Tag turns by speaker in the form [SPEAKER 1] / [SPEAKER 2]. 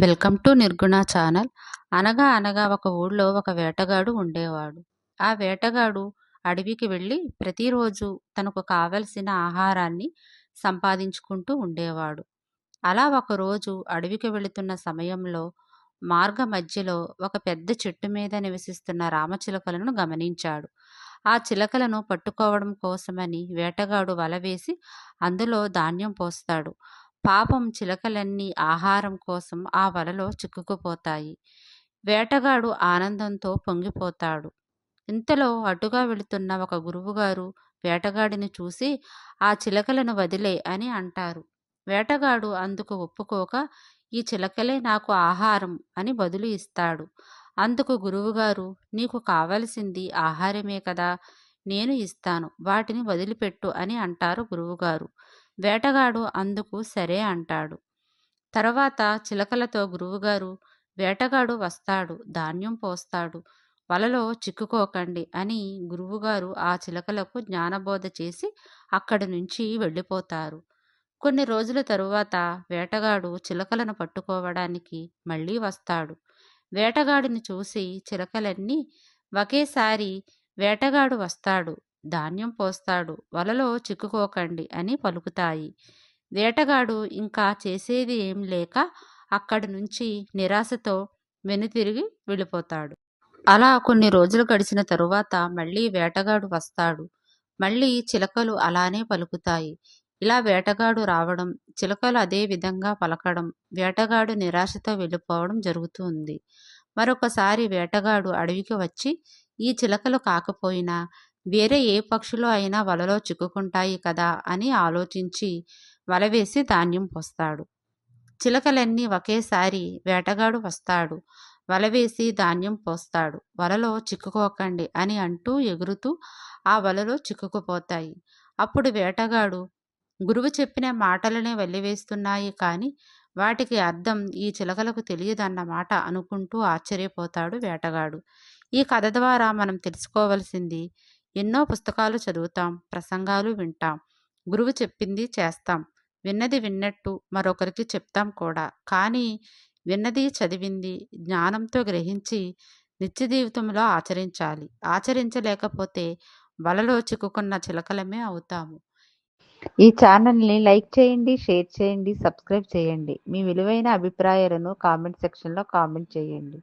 [SPEAKER 1] Welcome to నిర్గుణ channel. అనగా అనగా ఒక ఊళ్ళో ఒక వేటగాడు ఉండేవాడు. ఆ వేటగాడు అడవికి వెళ్ళి ప్రతిరోజు తనకు కావలసిన ఆహారాన్ని సంపాదించుకుంటూ ఉండేవాడు. అలా ఒకరోజు అడవికి వెళుతున్న సమయంలో మార్గ మధ్యలో ఒక పెద్ద చెట్టు మీద నివసిస్తున్న రామచిలకలను గమనించాడు. ఆ చిలకలను పట్టుకోవడం కోసమని వేటగాడు వల వేసి అందులో ధాన్యం పోస్తాడు. పాపం చిలకలన్నీ ఆహారం కోసం ఆ వలలో చిక్కుకుపోతాయి. వేటగాడు ఆనందంతో పొంగిపోతాడు. ఇంతలో అటుగా వెళుతున్న ఒక గురువుగారు వేటగాడిని చూసి ఆ చిలకలను వదిలే అని అంటారు. వేటగాడు అందుకు ఒప్పుకోక ఈ చిలకలే నాకు ఆహారం అని బదులు ఇస్తాడు. అందుకు గురువుగారు నీకు కావలసింది ఆహారమే కదా నేను ఇస్తాను వాటిని వదిలిపెట్టు అని అంటారు గురువుగారు. వేటగాడు అందుకు సరే అంటాడు. తర్వాత చిలకలతో గురువుగారు వేటగాడు వస్తాడు ధాన్యం పోస్తాడు వలలో చిక్కుకోకండి అని గురువుగారు ఆ చిలకలకు జ్ఞానబోధ చేసి అక్కడి నుంచి వెళ్ళిపోతారు. కొన్ని రోజుల తరువాత వేటగాడు చిలకలను పట్టుకోవడానికి మళ్ళీ వస్తాడు. వేటగాడిని చూసి చిలకలన్నీ ఒకేసారి వేటగాడు వస్తాడు ధాన్యం పోస్తాడు వలలో చిక్కుకోకండి అని పలుకుతాయి. వేటగాడు ఇంకా చేసేది ఏం లేక అక్కడి నుంచి నిరాశతో వెనుతిరిగి వెళ్ళిపోతాడు. అలా కొన్ని రోజులు గడిచిన తరువాత మళ్ళీ వేటగాడు వస్తాడు. మళ్ళీ చిలకలు అలానే పలుకుతాయి. ఇలా వేటగాడు రావడం చిలకలు అదే విధంగా పలకడం వేటగాడు నిరాశతో వెళ్ళిపోవడం జరుగుతుంది. మరొకసారి వేటగాడు అడవికి వచ్చి ఈ చిలకలు కాకపోయినా వేరే ఏ పక్షులు అయినా వలలో చిక్కుకుంటాయి కదా అని ఆలోచించి వల వేసి ధాన్యం పోస్తాడు. చిలకలన్నీ ఒకేసారి వేటగాడు వస్తాడు. వల వేసి ధాన్యం పోస్తాడు. వలలో చిక్కుకోకండి అని అంటూ ఎగురుతూ ఆ వలలో చిక్కుకుపోతాయి. అప్పుడు వేటగాడు గురువు చెప్పిన మాటలనే వెళ్ళివేస్తున్నాయి కానీ వాటికి అర్థం ఈ చిలకలకు తెలియదన్నమాట అనుకుంటూ ఆశ్చర్యపోతాడు వేటగాడు. ఈ కథ ద్వారా మనం తెలుసుకోవలసింది ఎన్నో పుస్తకాలు చదువుతాం ప్రసంగాలు వింటాం గురువు చెప్పింది చేస్తాం విన్నది విన్నట్టు మరొకరికి చెప్తాం కూడా. కానీ విన్నది చదివింది జ్ఞానంతో గ్రహించి నిత్య జీవితంలో ఆచరించాలి. ఆచరించలేకపోతే వలలో చిక్కుకున్న చిలకలమే అవుతాము.
[SPEAKER 2] ఈ ఛానల్ని లైక్ చేయండి షేర్ చేయండి సబ్స్క్రైబ్ చేయండి. మీ విలువైన అభిప్రాయాలను కామెంట్ సెక్షన్లో కామెంట్ చేయండి.